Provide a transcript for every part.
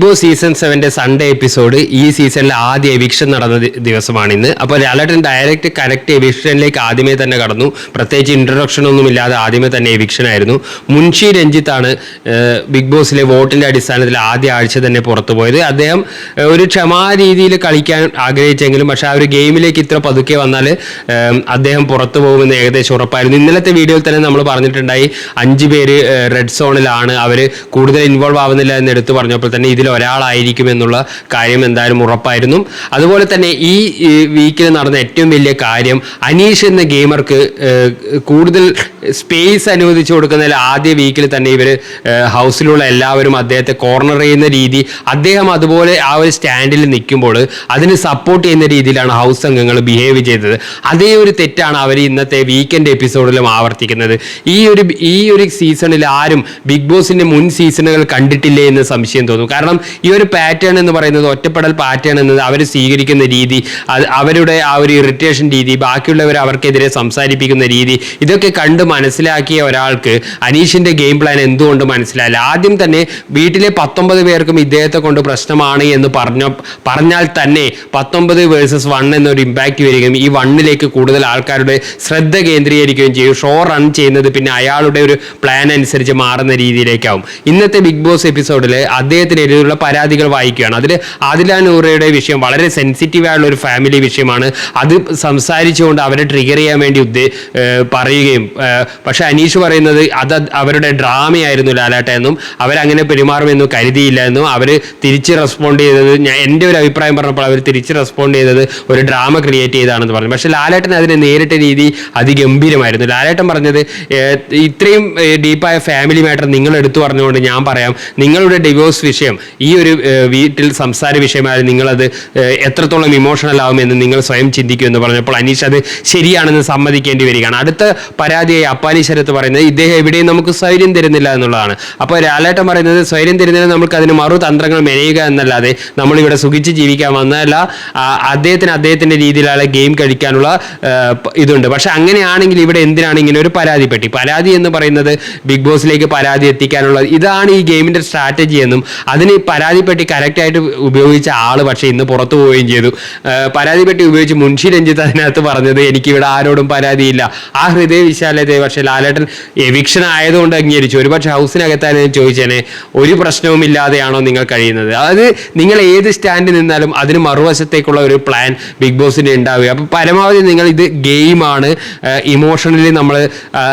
Boss season സെവന്റെ Sunday episode ഈ സീസണിലെ ആദ്യ എവിക്ഷൻ നടന്ന ദിവസമാണ് ഇന്ന്. അപ്പോൾ ലാലേട്ടൻ ഡയറക്റ്റ് കറക്റ്റ് എവിക്ഷനിലേക്ക് ആദ്യമേ തന്നെ കടന്നു. പ്രത്യേകിച്ച് ഇൻട്രൊഡക്ഷൻ ഒന്നും ഇല്ലാതെ ആദ്യമേ തന്നെ എവിക്ഷൻ ആയിരുന്നു. മുൻഷി രഞ്ജിത്താണ് ബിഗ് ബോസിലെ വോട്ടിന്റെ അടിസ്ഥാനത്തിൽ ആദ്യ ആഴ്ച തന്നെ പുറത്തു പോയത്. അദ്ദേഹം ഒരു ക്ഷമാ രീതിയിൽ കളിക്കാൻ ആഗ്രഹിച്ചെങ്കിലും പക്ഷെ ആ ഒരു ഗെയിമിലേക്ക് ഇത്ര പതുക്കെ വന്നാൽ അദ്ദേഹം പുറത്തു പോകുമെന്ന് ഏകദേശം ഉറപ്പായിരുന്നു. ഇന്നലത്തെ വീഡിയോയിൽ തന്നെ നമ്മൾ പറഞ്ഞിട്ടുണ്ടായി അഞ്ച് പേര് റെഡ് സോണിലാണ് അവർ കൂടുതൽ ഇൻവോൾവ് ആവുന്നില്ല എന്ന് എടുത്തു പറഞ്ഞപ്പോൾ തന്നെ ഇതിൽ ഒരാളായിരിക്കും എന്നുള്ള കാര്യം എന്തായാലും ഉറപ്പായിരുന്നു. അതുപോലെ തന്നെ ഈ വീക്കിൽ നടന്ന ഏറ്റവും വലിയ കാര്യം അനീഷ് എന്ന ഗെയിമർക്ക് കൂടുതൽ സ്പേസ് അനുവദിച്ചു കൊടുക്കുന്നതിൽ ആദ്യ വീക്കിൽ തന്നെ ഇവർ ഹൗസിലുള്ള എല്ലാവരും അദ്ദേഹത്തെ കോർണർ ചെയ്യുന്ന രീതി അദ്ദേഹം അതുപോലെ ആ ഒരു സ്റ്റാൻഡിൽ നിൽക്കുമ്പോൾ അതിന് സപ്പോർട്ട് ചെയ്യുന്ന രീതിയിലാണ് ഹൗസ് അംഗങ്ങൾ ബിഹേവ് ചെയ്തത്. അതേ ഒരു തെറ്റാണ് അവർ ഇന്നത്തെ വീക്കെൻഡ് എപ്പിസോഡിലും ആവർത്തിക്കുന്നത്. ഈ ഒരു ഈ ഒരു സീസണിൽ ആരും ബിഗ് ബോസിന്റെ മുൻ സീസണുകൾ കണ്ടിട്ടില്ലേ എന്ന് സംശയം തോന്നും. കാരണം ഈ ഒരു പാറ്റേൺ എന്ന് പറയുന്നത് ഒറ്റപ്പെടൽ പാറ്റേൺ എന്നത് അവർ സ്വീകരിക്കുന്ന രീതി അവരുടെ ആ ഒരു ഇറിറ്റേഷൻ രീതി ബാക്കിയുള്ളവർ അവർക്കെതിരെ സംസാരിപ്പിക്കുന്ന രീതി ഇതൊക്കെ കണ്ട് മനസ്സിലാക്കിയ ഒരാൾക്ക് അനീഷിന്റെ ഗെയിം പ്ലാൻ എന്തുകൊണ്ട് മനസ്സിലായില്ല? ആദ്യം തന്നെ വീട്ടിലെ പത്തൊമ്പത് പേർക്കും ഇദ്ദേഹത്തെ കൊണ്ട് പ്രശ്നമാണ് എന്ന് പറഞ്ഞ പറഞ്ഞാൽ തന്നെ പത്തൊമ്പത് വേഴ്സസ് വൺ എന്നൊരു ഇമ്പാക്റ്റ് വരികയും ഈ വണ്ണിലേക്ക് കൂടുതൽ ആൾക്കാരുടെ ശ്രദ്ധ കേന്ദ്രീകരിക്കുകയും ചെയ്യും. ഷോ റൺ ചെയ്യുന്നത് പിന്നെ അയാളുടെ ഒരു പ്ലാൻ അനുസരിച്ച് മാറുന്ന രീതിയിലേക്കാവും. ഇന്നത്തെ ബിഗ് ബോസ് എപ്പിസോഡിൽ അദ്ദേഹത്തിനെതിരെയുള്ള പരാതികൾ വായിക്കുകയാണ്. അതിൽ ആദില നൂറയുടെ വിഷയം വളരെ സെൻസിറ്റീവ് ആയുള്ള ഒരു ഫാമിലി വിഷയമാണ്. അത് സംസാരിച്ചുകൊണ്ട് അവരെ ട്രിഗർ ചെയ്യാൻ വേണ്ടി ഉദ്ദേ പറയുകയും പക്ഷെ അനീഷ് പറയുന്നത് അത് അവരുടെ ഡ്രാമയായിരുന്നു ലാലാട്ട എന്നും അവരങ്ങനെ പെരുമാറുമെന്നും കരുതിയില്ല എന്നും അവർ തിരിച്ച് റെസ്പോണ്ട് ചെയ്തത് ഞാൻ എന്റെ ഒരു അഭിപ്രായം പറഞ്ഞപ്പോൾ അവർ തിരിച്ച് റെസ്പോണ്ട് ചെയ്തത് ഒരു ഡ്രാമ ക്രിയേറ്റ് ചെയ്താണെന്ന് പറഞ്ഞു. പക്ഷെ ലാലേട്ടൻ അതിനെ നേരിട്ട രീതി അതിഗംഭീരമായിരുന്നു. ലാലേട്ടൻ പറഞ്ഞത് ഇത്രയും ഡീപ്പായ ഫാമിലി മാറ്റർ നിങ്ങൾ എടുത്തു പറഞ്ഞുകൊണ്ട് ഞാൻ പറയാം. നിങ്ങളുടെ ഡിവോഴ്സ് വിഷയം ഈ ഒരു വീട്ടിൽ സംസാര വിഷയമായി നിങ്ങളത് എത്രത്തോളം ഇമോഷണൽ ആവുമെന്ന് നിങ്ങൾ സ്വയം ചിന്തിക്കൂ എന്ന് പറഞ്ഞപ്പോൾ അനീഷ് അത് ശരിയാണെന്ന് സമ്മതിക്കേണ്ടി വരികയാണ്. അടുത്ത പരാതിയായി അപ്പാനി ശരത്ത് പറയുന്നത് ഇദ്ദേഹം എവിടെയും നമുക്ക് സ്വൈര്യം തരുന്നില്ല എന്നുള്ളതാണ്. അപ്പോൾ ലാലേട്ടൻ പറയുന്നത് സ്വൈര്യം തരുന്നതിന് നമുക്ക് അതിന് മറു തന്ത്രങ്ങൾ മെനയുക എന്നല്ലാതെ നമ്മളിവിടെ സുഖിച്ച് ജീവിക്കാൻ വന്നതല്ല. അദ്ദേഹത്തിന് അദ്ദേഹത്തിന്റെ രീതിയിലുള്ള ഗെയിം കഴിക്കാനുള്ള ഇതുണ്ട്. പക്ഷെ അങ്ങനെയാണെങ്കിൽ ഇവിടെ എന്തിനാണ് ഇങ്ങനെ ഒരു പരാതി പെട്ടി? പരാതി എന്ന് പറയുന്നത് ബിഗ് ബോസിലേക്ക് പരാതി എത്തിക്കാനുള്ള ഇതാണ് ഈ ഗെയിമിന്റെ സ്ട്രാറ്റജി എന്നും അതിന് ഈ കറക്റ്റായിട്ട് ഉപയോഗിച്ച ആൾ പക്ഷെ ഇന്ന് പുറത്തു പോവുകയും ചെയ്തു. പരാതിപ്പെട്ടി ഉപയോഗിച്ച് മുൻഷി രഞ്ജിത്ത് അതിനകത്ത് പറഞ്ഞത് എനിക്കിവിടെ ആരോടും പരാതിയില്ല. ആ ഹൃദയ വിശാലത്തെ പക്ഷേ ലാലേട്ടൻ എവിക്ഷൻ ആയതുകൊണ്ട് അംഗീകരിച്ചു. ഒരുപക്ഷെ ഹൗസിനകത്തായിരുന്നു ചോദിച്ചേനെ ഒരു പ്രശ്നവും ഇല്ലാതെയാണോ നിങ്ങൾ കഴിയുന്നത്? അതായത് നിങ്ങൾ ഏത് സ്റ്റാൻഡിൽ നിന്നാലും അതിന് മറുവശത്തേക്കുള്ള ഒരു പ്ലാൻ ബിഗ് ബോസിന് ഉണ്ടാവുക. അപ്പോൾ പരമാവധി നിങ്ങൾ ഇത് ഗെയിമാണ്. ഇമോഷണലി നമ്മൾ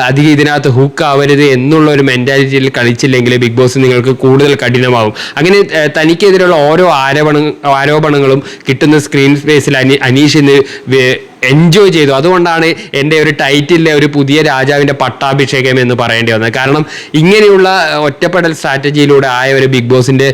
അധികം ഇതിനകത്ത് ഹുക്ക് ആവരുത് എന്നുള്ള ഒരു മെന്റാലിറ്റിയിൽ കളിച്ചില്ലെങ്കിൽ ബിഗ് ബോസ് നിങ്ങൾക്ക് കൂടുതൽ കഠിനമാകും. അങ്ങനെ തനിക്കെതിരെയുള്ള ഓരോ ആരോപണ ആരോപണങ്ങളും കിട്ടുന്ന സ്ക്രീൻ സ്പേസിൽ അനി അനീഷ് ഇന്ന് വേ- എൻജോയ് ചെയ്തു. അതുകൊണ്ടാണ് എന്റെ ഒരു ടൈറ്റിലെ ഒരു പുതിയ രാജാവിന്റെ പട്ടാഭിഷേകം എന്ന് പറയേണ്ടി വന്നത്. കാരണം ഇങ്ങനെയുള്ള ഒറ്റപ്പെടൽ സ്ട്രാറ്റജിയിലൂടെ ആയ ഒരു ബിഗ് ബോസിന്റെ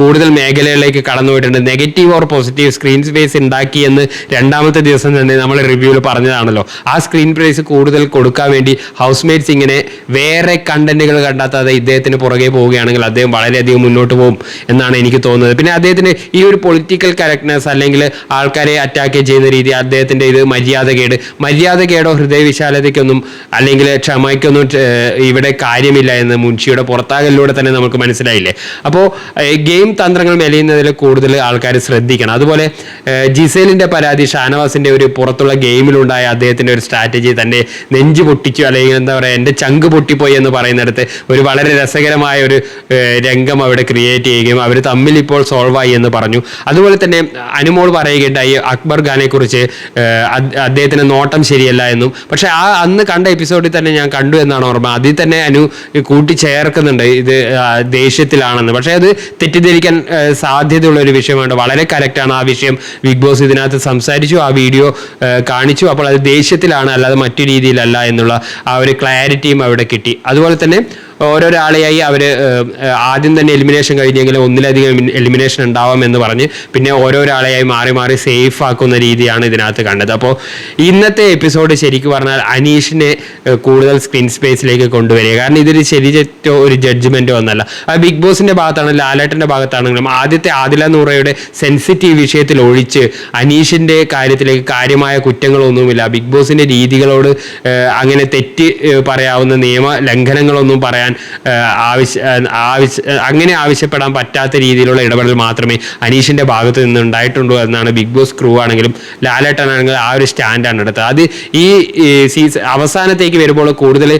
കൂടുതൽ മേഖലകളിലേക്ക് കടന്നു പോയിട്ടുണ്ട് negative or positive screen space ഉണ്ടാക്കി എന്ന് രണ്ടാമത്തെ ദിവസം തന്നെ നമ്മൾ റിവ്യൂവിൽ പറഞ്ഞതാണല്ലോ. ആ സ്ക്രീൻ പ്രൈസ് കൂടുതൽ കൊടുക്കാൻ വേണ്ടി ഹൗസ് മേറ്റ്സ് ഇങ്ങനെ വേറെ കണ്ടന്റുകൾ കണ്ടെത്താതെ ഇദ്ദേഹത്തിന് പുറകെ പോവുകയാണെങ്കിൽ അദ്ദേഹം വളരെയധികം മുന്നോട്ട് പോകും എന്നാണ് എനിക്ക് തോന്നുന്നത്. പിന്നെ അദ്ദേഹത്തിന് ഈ ഒരു പൊളിറ്റിക്കൽ കറക്റ്റ്നെസ് അല്ലെങ്കിൽ ആൾക്കാരെ അറ്റാക്ക് ചെയ്യുന്ന രീതി അദ്ദേഹത്തിന്റെ ഇത് മര്യാദകേട്. മര്യാദകേടോ ഹൃദയവിശാലതയ്ക്കൊന്നും അല്ലെങ്കിൽ ക്ഷമയ്ക്കൊന്നും ഇവിടെ കാര്യമില്ല എന്ന് മുൻഷിയുടെ പുറത്താകലിലൂടെ തന്നെ നമുക്ക് മനസ്സിലായില്ലേ? അപ്പോൾ ഗെയിം തന്ത്രങ്ങൾ മെലയുന്നതിൽ കൂടുതൽ ആൾക്കാർ ശ്രദ്ധിക്കണം. അതുപോലെ ജിസേലിന്റെ പരാതി ഷാനവാസിന്റെ ഒരു പുറത്തുള്ള ഗെയിമിലുണ്ടായ അദ്ദേഹത്തിന്റെ ഒരു സ്ട്രാറ്റജി തന്നെ നെഞ്ച് പൊട്ടിച്ചു അല്ലെങ്കിൽ എന്താ പറയുക എന്റെ ചങ്ക് പൊട്ടിപ്പോയി എന്ന് പറയുന്നിടത്ത് ഒരു വളരെ രസകരമായ ഒരു രംഗം അവിടെ ക്രിയേറ്റ് ചെയ്യുകയും അവർ തമ്മിൽ ഇപ്പോൾ സോൾവ് ആയി എന്ന് പറഞ്ഞു. അതുപോലെ തന്നെ അനുമോൾ പറയുകയുണ്ടായി അക്ബർ ഖാനെ കുറിച്ച് അദ്ദേഹത്തിന് നോട്ടം ശരിയല്ല എന്നും. പക്ഷെ ആ അന്ന് കണ്ട എപ്പിസോഡിൽ തന്നെ ഞാൻ കണ്ടു എന്നാണ് ഓർമ്മ. അതിൽ തന്നെ അനു കൂട്ടിച്ചേർക്കുന്നുണ്ട്. ഇത് ദേഷ്യത്തിലാണെന്ന്. പക്ഷേ അത് തെറ്റിദ്ധരിക്കാൻ സാധ്യതയുള്ള ഒരു വിഷയമാണ് വളരെ കറക്റ്റാണ് ആ വിഷയം. ബിഗ് ബോസ് ഇതിനകത്ത് സംസാരിച്ചു ആ വീഡിയോ കാണിച്ചു. അപ്പോൾ അത് ദേഷ്യത്തിലാണ് അല്ലാതെ മറ്റു രീതിയിലല്ല എന്നുള്ള ആ ഒരു ക്ലാരിറ്റിയും അവിടെ കിട്ടി. അതുപോലെ തന്നെ ഓരോരാളെയായി അവർ ആദ്യം തന്നെ എലിമിനേഷൻ കഴിഞ്ഞെങ്കിലും ഒന്നിലധികം എലിമിനേഷൻ ഉണ്ടാവാം എന്ന് പറഞ്ഞ് പിന്നെ ഓരോരാളെയായി മാറി മാറി സേഫ് ആക്കുന്ന രീതിയാണ് ഇതിനകത്ത് കണ്ടത്. അപ്പോൾ ഇന്നത്തെ എപ്പിസോഡ് ശരിക്കും പറഞ്ഞാൽ അനീഷിനെ കൂടുതൽ സ്ക്രീൻ സ്പേസിലേക്ക് കൊണ്ടുവരിക. കാരണം ഇതൊരു ശരി ഒരു ജഡ്ജ്മെന്റോ ഒന്നല്ല. ബിഗ് ബോസിന്റെ ഭാഗത്താണെങ്കിലും ലാലേട്ടന്റെ ഭാഗത്താണെങ്കിലും ആദ്യത്തെ ആദില നൂറയുടെ സെൻസിറ്റീവ് വിഷയത്തിൽ ഒഴിച്ച് അനീഷിന്റെ കാര്യത്തിലേക്ക് കാര്യമായ കുറ്റങ്ങളൊന്നുമില്ല. ബിഗ് ബോസിന്റെ രീതികളോട് അങ്ങനെ തെറ്റ് പറയാവുന്ന നിയമ ലംഘനങ്ങളൊന്നും പറയാൻ ആവശ്യ ആവശ്യ അങ്ങനെ ആവശ്യപ്പെടാൻ പറ്റാത്ത രീതിയിലുള്ള ഇടപെടൽ മാത്രമേ അനീഷിന്റെ ഭാഗത്ത് നിന്ന് ഉണ്ടായിട്ടുള്ളൂ എന്നാണ് ബിഗ് ബോസ് ക്രൂ ആണെങ്കിലും ലാലേട്ടൻ ആണെങ്കിലും ആ ഒരു സ്റ്റാൻഡാണ് എടുത്തത്. അത് ഈ സീസൺ അവസാനത്തേക്ക് വരുമ്പോൾ കൂടുതൽ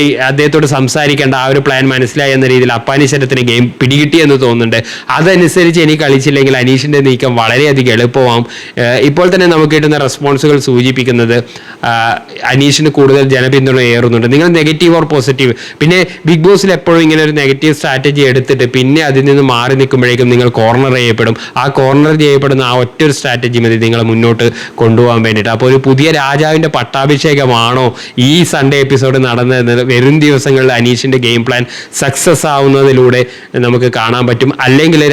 ഈ അദ്ദേഹത്തോട് സംസാരിക്കേണ്ട ആ ഒരു പ്ലാൻ മനസ്സിലായി എന്ന രീതിയിൽ അപ്പാനീശ്വരത്തിന് ഗെയിം പിടികിട്ടി എന്ന് തോന്നുന്നുണ്ട്. അതനുസരിച്ച് ഇനി കളിച്ചില്ലെങ്കിൽ അനീഷിന്റെ നീക്കം വളരെയധികം എളുപ്പമാവും. ഇപ്പോൾ തന്നെ നമുക്ക് കിട്ടുന്ന റെസ്പോൺസുകൾ സൂചിപ്പിക്കുന്നത് അനീഷിന് കൂടുതൽ ജനപിന്തുണ ഏറുന്നുണ്ട്. നിങ്ങൾ നെഗറ്റീവ് ഓർ പോസിറ്റീവ് പിന്നെ ബിഗ് ബോസിൽ എപ്പോഴും ഇങ്ങനെ ഒരു നെഗറ്റീവ് സ്ട്രാറ്റജി എടുത്തിട്ട് പിന്നെ അതിൽ നിന്ന് മാറി നിൽക്കുമ്പോഴേക്കും നിങ്ങൾ കോർണർ ചെയ്യപ്പെടും. ആ കോർണർ ചെയ്യപ്പെടുന്ന ആ ഒറ്റ ഒരു സ്ട്രാറ്റജി മതി നിങ്ങളെ മുന്നോട്ട് കൊണ്ടുപോകാൻ വേണ്ടിയിട്ട്. അപ്പോൾ ഒരു പുതിയ രാജാവിന്റെ പട്ടാഭിഷേകമാണോ ഈ സൺഡേ എപ്പിസോഡ് നടന്നതെന്ന് വരും ദിവസങ്ങളിൽ അനീഷിന്റെ ഗെയിം പ്ലാൻ സക്സസ് ആവുന്നതിലൂടെ നമുക്ക് കാണാൻ പറ്റും. അല്ലെങ്കിൽ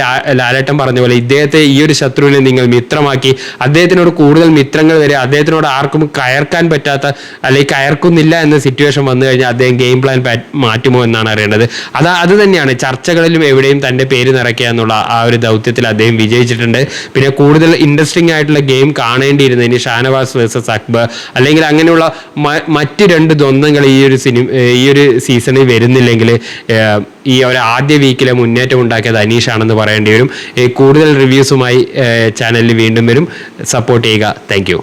ലാലേട്ടൻ പറഞ്ഞ പോലെ ഇദ്ദേഹത്തെ ഈ ഒരു ശത്രുവിനെ നിങ്ങൾ മിത്രമാക്കി. അദ്ദേഹത്തിനോട് കൂടുതൽ മിത്രങ്ങൾ വരെ അദ്ദേഹത്തിനോട് ആർക്കും കയർക്കാൻ പറ്റാത്ത അല്ലെങ്കിൽ കയർക്കുന്നില്ല എന്ന സിറ്റുവേഷൻ വന്നു കഴിഞ്ഞാൽ അദ്ദേഹം ഗെയിം പ്ലാൻ മാറ്റുമോ എന്നാണ് അറിയേണ്ടത്. അത് അത് തന്നെയാണ്. ചർച്ചകളിലും എവിടെയും തന്റെ പേര് നിറയ്ക്കുക എന്നുള്ള ആ ഒരു ദൗത്യത്തിൽ അദ്ദേഹം വിജയിച്ചിട്ടുണ്ട്. പിന്നെ കൂടുതൽ ഇൻട്രസ്റ്റിംഗ് ആയിട്ടുള്ള ഗെയിം കാണേണ്ടിയിരുന്നതിന് ഷാനവാസ് വേഴ്സസ് അക്ബർ. അല്ലെങ്കിൽ അങ്ങനെയുള്ള മറ്റ് രണ്ട് ദ്വന്ദ്ങ്ങൾ ഈ ഒരു സിനിമ ഈ ഒരു സീസണിൽ വരുന്നില്ലെങ്കിൽ ഈ ഒരു ആദ്യ വീക്കിലെ മുന്നേറ്റം ഉണ്ടാക്കിയത് അനീഷാണെന്ന് പറയേണ്ടി വരും. കൂടുതൽ റിവ്യൂസുമായി ചാനലിൽ വീണ്ടും വരും. സപ്പോർട്ട് ചെയ്യുക. താങ്ക്